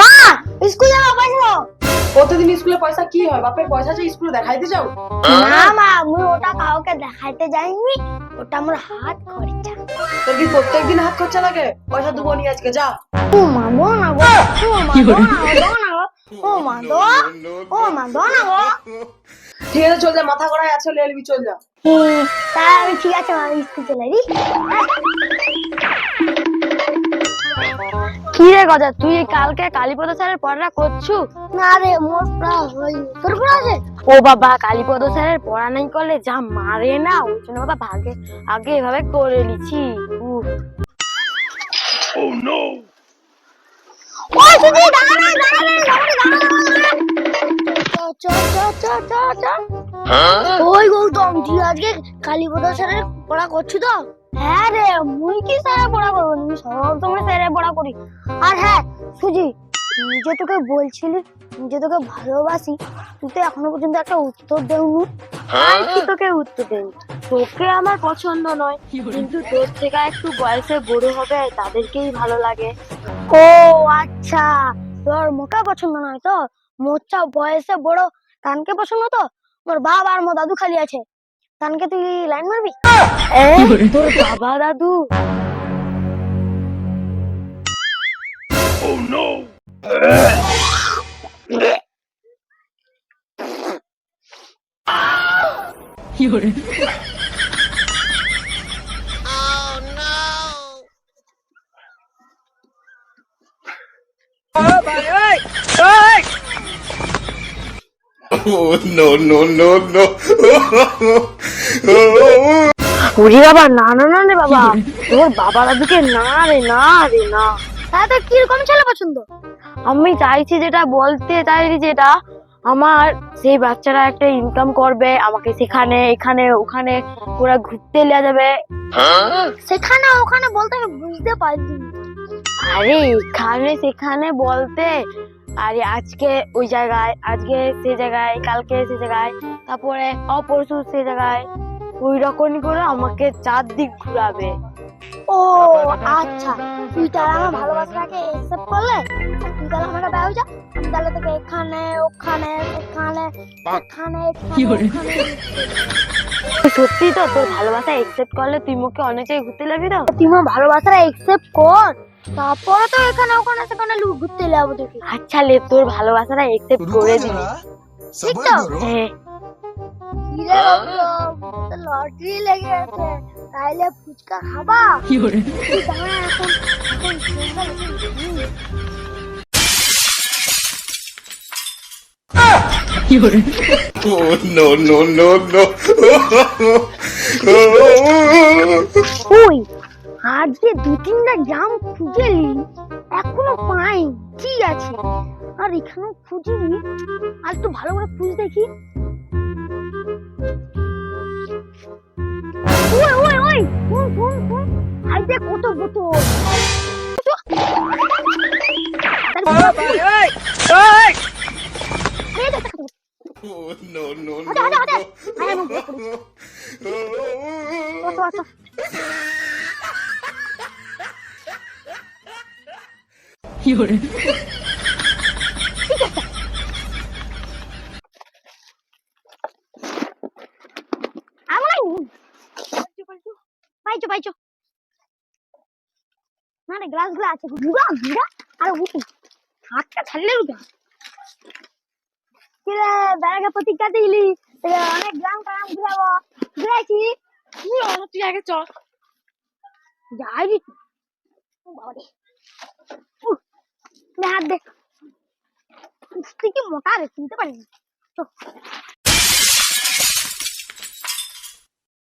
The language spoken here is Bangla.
মা স্কুলে যাব পয়সা প্রতিদিন স্কুলে পয়সা কি হয়? বাপের পয়সা যে স্কুলে দেখাইতে যাও। না মা আমি ওটা কাউকে দেখাইতে যাইনি। ওটা আমার হাত খরচা। তোর কি প্রত্যেকদিন হাত খরচা লাগে? পয়সা দেবো নি আজকে যা। ও মা দো না গো। ও মা গো, না গো। ও মা দো। ও মা দো না গো। ঠিক আছে চল যা মাথা করায় আছে লেলবি চল যা। হুম, তা ঠিক আছে মা স্কুল চলে যাই কি রে গজা তুই কালকে কালীপদ স্যারের পড়াটা করছু? না রে মোর পড়া হয়নি। তোর পড়া আছে? ও বাবা কালীপদ স্যারের পড়া নাই করলে যা মারে না ওই জন্য বাবা ভাগে আগে এভাবে করে নিছি। উফ। ও দাঁড়া না দাঁড়া দাঁড়া গৌতম তুই আজকে কালীপদ স্যারের পড়া করছিস তো? হ্যাঁ রে মুই কি স্যারের পড়া করব? আমি সব সময় স্যারের পড়া করি। আর হ্যাঁ সুজি যে তোকে বলছিলি যে তোকে ভালোবাসি তুই তো এখনও পর্যন্ত একটা উত্তর দেওনি। কি তোকে উত্তর দেন তোকে আমার পছন্দ নয় কিন্তু তোর থেকে একটু বয়সে বড় হবে তাদেরকেই ভালো লাগে। ও আচ্ছা তোর মোটা পছন্দ নয় তো? মোচা বয়সে বড় তানকে পছন্দ তো? তোর বাবা আর মো দাদু খালি আছে। তানকে তুই লাইন মারবি? এ, তোর বাবা দাদু। Oh no no no no! ওরে বাবা না না না রে বাবা। তোর বাবা দাদুকে না রে না রে না। কীরকম ছেলে পছন্দ? আমি চাইছি যেটা বলতে চাইছি যেটা আমার সেই বাচ্চারা একটা ইনকাম করবে আমাকে সেখানে এখানে ওখানে ওরা ঘুরতে নিয়ে যাবে। সেখানে ওখানে বলতে আমি বুঝতে পারছি আরে এখানে সেখানে বলতে আরে আজকে ওই জায়গায় আজকে সে জায়গায় কালকে সে জায়গায় তারপরে অপরশু সে জায়গায়। ওই রকমই করে আমাকে চারদিক ঘুরাবে। ও আচ্ছা তুই তাহলে আমার ভালোবাসাটাকে একসেপ্ট করলে তুই তাহলে আমাকে ব্যয় যা আমি তাহলে তোকে এখানে ওখানে এখানে এখানে ওখানে। সত্যি তো তোর ভালোবাসা একসেপ্ট করলে তুই মুখে অনেক জায়গায় ঘুরতে লাগবি তো? তুই আমার ভালোবাসাটা একসেপ্ট কর তারপরে তো এখানে ওখানে সেখানে লু- ঘুরতে যাব তোকে। আচ্ছা লে তোর ভালোবাসাটা একসেপ্ট করে দিবি। ঠিক তো? হ্যাঁ। লটারি লেগে গেছে তাইলে ফুচকা খাবা? Oh no no no no! ওই আজকে দু তিনটা জাম খুঁজেলি এখনও পাই কি আছে? আর এখানেও খুঁজিনি আর একটু ভালো করে খুঁজ দেখি। ওই ওই ওই শুন শুন শুন আইতে কত বোতল এই দেখ, দেখ, দেখ। Oh no no হাঁটা, হাঁটা, হাঁটা। no! আয়, আমি বলে পড়ি। পাইছো পাইছো? না রে গ্লাসগুলো আছে গুড়া গুড়া আর উঠি। হাতটা ছাড়লে উঠে। কিরে ব্যাগে প্রতিজ্ঞা দিলি? অনেক গ্রাম টাম ঘুরাবো। ঘুরাইছি। তুই আগে চল যাই রে ও বাবা রে উহ, দে হাত দে। তুই কি মোটা রে? চিনতে পারিনি। চল